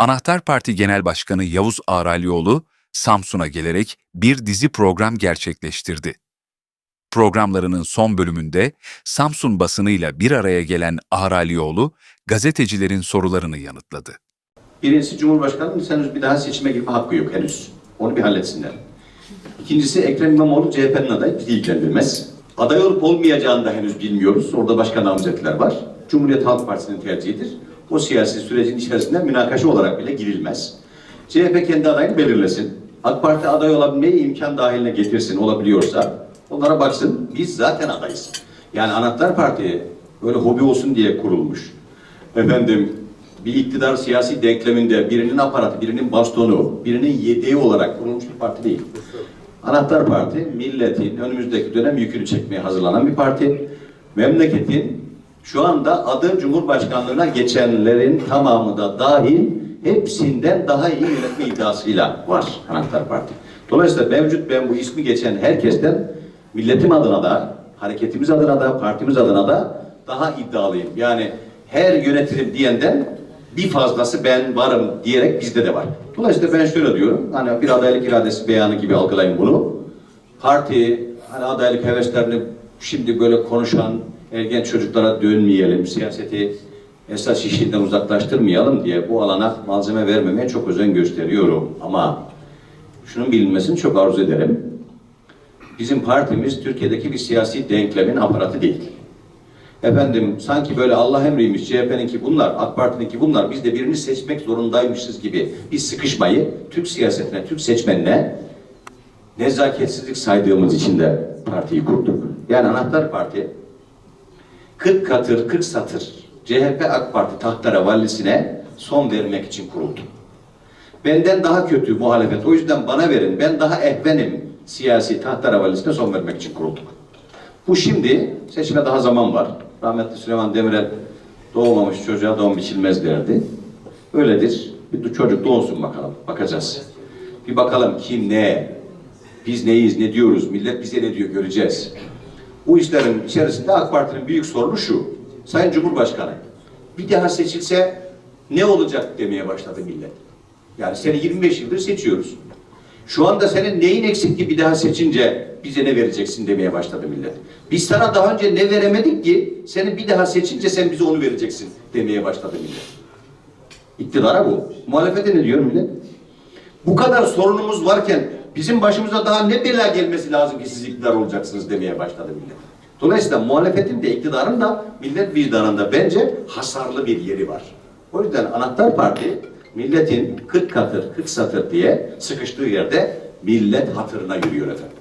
Anahtar Parti Genel Başkanı Yavuz Ağralioğlu, Samsun'a gelerek bir dizi program gerçekleştirdi. Programlarının son bölümünde Samsun basınıyla bir araya gelen Ağralioğlu, gazetecilerin sorularını yanıtladı. Birincisi Cumhurbaşkanı'nın henüz bir daha seçime girme hakkı yok henüz. Onu bir halletsinler. İkincisi Ekrem İmamoğlu CHP'nin adayı bizi ilgilendirmez. Aday olup olmayacağını da henüz bilmiyoruz. Orada başka namzetler var. Cumhuriyet Halk Partisi'nin tercihidir. O siyasi sürecin içerisinde münakaşa olarak bile girilmez. CHP kendi adayını belirlesin. AK Parti aday olabilmeyi imkan dahiline getirsin olabiliyorsa. Onlara baksın. Biz zaten adayız. Yani Anahtar Parti böyle hobi olsun diye kurulmuş. Efendim bir iktidar siyasi denkleminde birinin aparatı, birinin bastonu, birinin yedeği olarak kurulmuş bir parti değil. Anahtar Parti, milletin önümüzdeki dönem yükünü çekmeye hazırlanan bir parti. Memleketin şu anda adı Cumhurbaşkanlığına geçenlerin tamamı da dahil hepsinden daha iyi yönetme iddiasıyla var Anahtar Parti. Dolayısıyla mevcut ben bu ismi geçen herkesten milletim adına da, hareketimiz adına da, partimiz adına da daha iddialıyım. Yani her yönetirim diyenden bir fazlası ben varım diyerek bizde de var. Dolayısıyla ben şöyle diyorum, hani bir adaylık iradesi beyanı gibi algılayın bunu. Parti, hani adaylık heveslerini şimdi böyle konuşan ergen çocuklara dönmeyelim, siyaseti esas işinden uzaklaştırmayalım diye bu alana malzeme vermemeye çok özen gösteriyorum. Ama şunun bilinmesini çok arzu ederim. Bizim partimiz Türkiye'deki bir siyasi denklemin aparatı değil. Efendim sanki böyle Allah emriymiş CHP'ninki bunlar, AK Parti'ninki bunlar biz de birini seçmek zorundaymışız gibi bir sıkışmayı Türk siyasetine, Türk seçmenine nezaketsizlik saydığımız için de partiyi kurduk. Yani Anahtar Parti 40 katır, 40 satır CHP AK Parti tahtlara valisine son vermek için kuruldu. Benden daha kötü muhalefet. O yüzden bana verin. Ben daha ehvenim siyasi tahtlara valisine son vermek için kurulduk. Bu şimdi seçime daha zaman var. Rahmetli Süleyman Demirel doğmamış çocuğa doğum biçilmez derdi. Öyledir. Bir çocuk doğsun bakalım. Bakacağız. Bir bakalım kim ne, biz neyiz, ne diyoruz, millet bize ne diyor göreceğiz. Bu işlerin içerisinde AK Parti'nin büyük sorunu şu. Sayın Cumhurbaşkanı, bir daha seçilse ne olacak demeye başladı millet. Yani seni 25 yıldır seçiyoruz. Şu anda senin neyin eksikti bir daha seçince bize ne vereceksin demeye başladı millet. Biz sana daha önce ne veremedik ki seni bir daha seçince sen bize onu vereceksin demeye başladı millet. İktidara bu. Muhalefete ne diyor millet? Bu kadar sorunumuz varken bizim başımıza daha ne bela gelmesi lazım ki siz iktidar olacaksınız demeye başladı millet. Dolayısıyla muhalefetin de iktidarın da millet vicdanında bence hasarlı bir yeri var. O yüzden Anahtar Parti milletin 40 katır 40 satır diye sıkıştığı yerde millet hatırına yürüyor efendim.